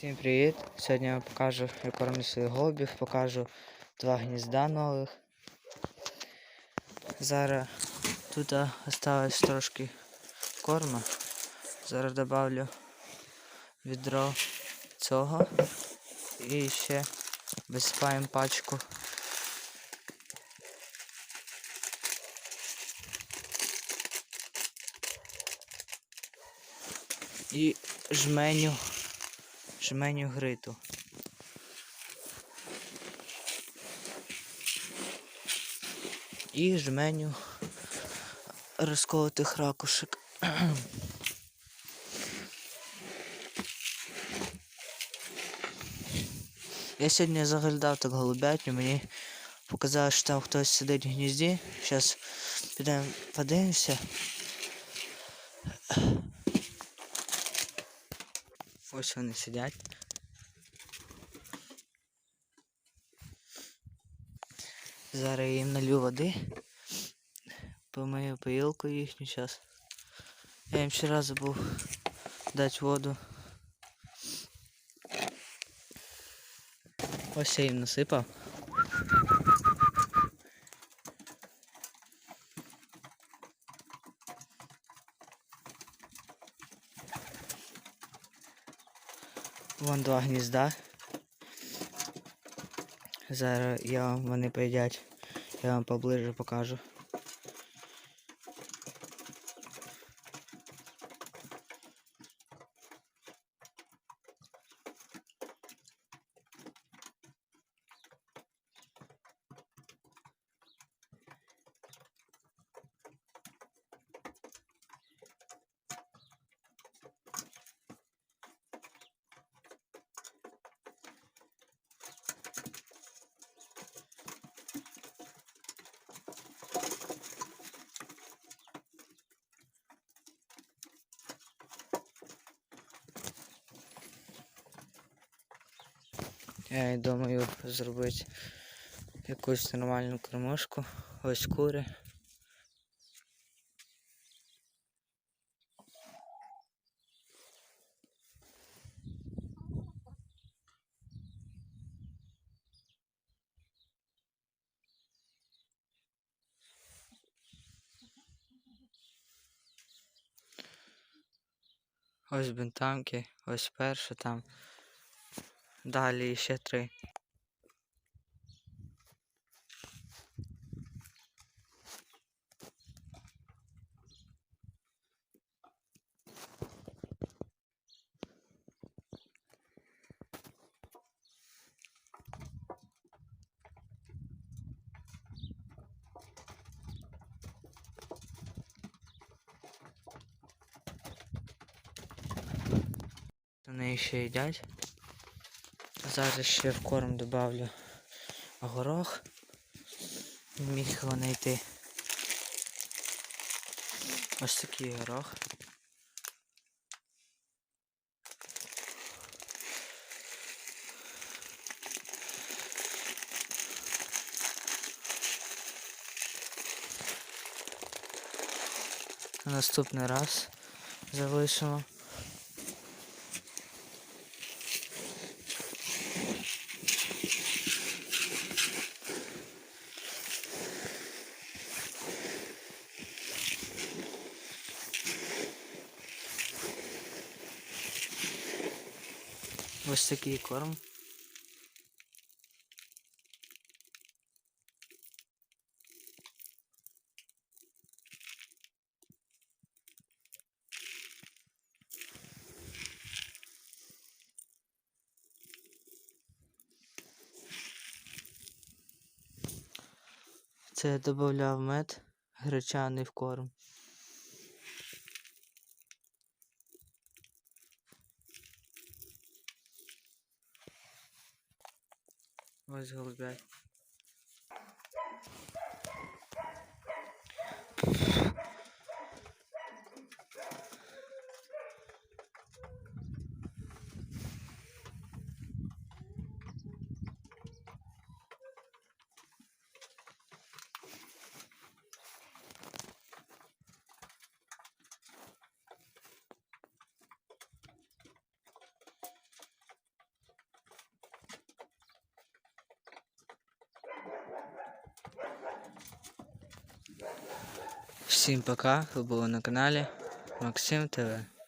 Всім привіт! Сьогодні я покажу, як кормлю своїх голубів, покажу два гнізда нових. Зараз тут осталось трошки корму. Зараз добавлю відро цього і ще висипаємо пачку. І жменю жменю гриту. І жменю розколотих ракушек. Я сьогодні заглядав так голубятню, мені показалось, що там хтось сидить в гнізді. Зараз підемо подивимося. Ось вони сидять. Зараз я їм налью води. Помию поїлку їхню зараз. Я їм вчора забув дати воду. Ось я їм насипав. Вон два гнізда. Зараз я вам вони поїдять. Я вам поближе покажу. Я і думаю зробити якусь нормальну кормушку. Ось кури. Ось бентамки, ось перша там. Далі ще три. Вони ще їдять. Зараз ще в корм добавлю горох. Міг його знайти. Ось такий горох. Наступний раз залишимо. Ось такий корм. Це я додавав мед гречаний в корм. Ось голубять. Всім пока, ви були на каналі Максим ТВ.